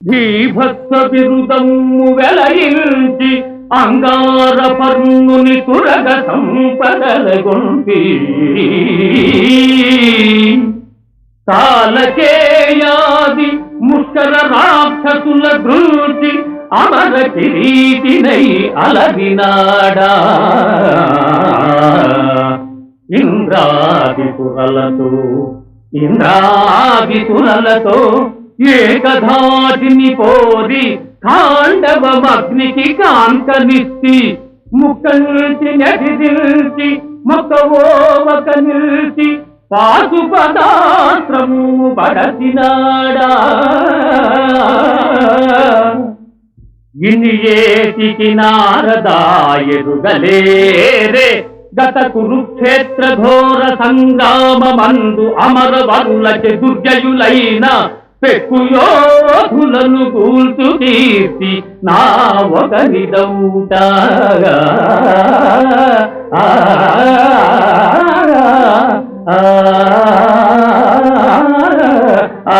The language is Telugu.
భీభత్స విరుదమ్ము వెలయించి అంగార పర్ణుని తురగ సంపదలగొంటి కాలకేయాది ముష్కర రాక్షసుల దృష్టి అమర కిరీటినై అలవినాడా ఇంద్రాది తురలతో ఇంద్రాది తురలతో ఏకధాటిని పోరి తాండవమగ్నికి కాంకనిస్తి ముక్కల్చి నడిదిల్చి మొక్కవోవక నిల్చి పాశుపదాస్త్రము పడసినాడా ఇన్ని ఏటికి నారదాయరుగలేరే గత కురుక్షేత్ర ఘోర సంగ్రామమందు అమర వరులకి దుర్జయులైన పెక్కులను యోధులను కూల్చు తీర్చి నా ఒక నిదౌటాగా ఆ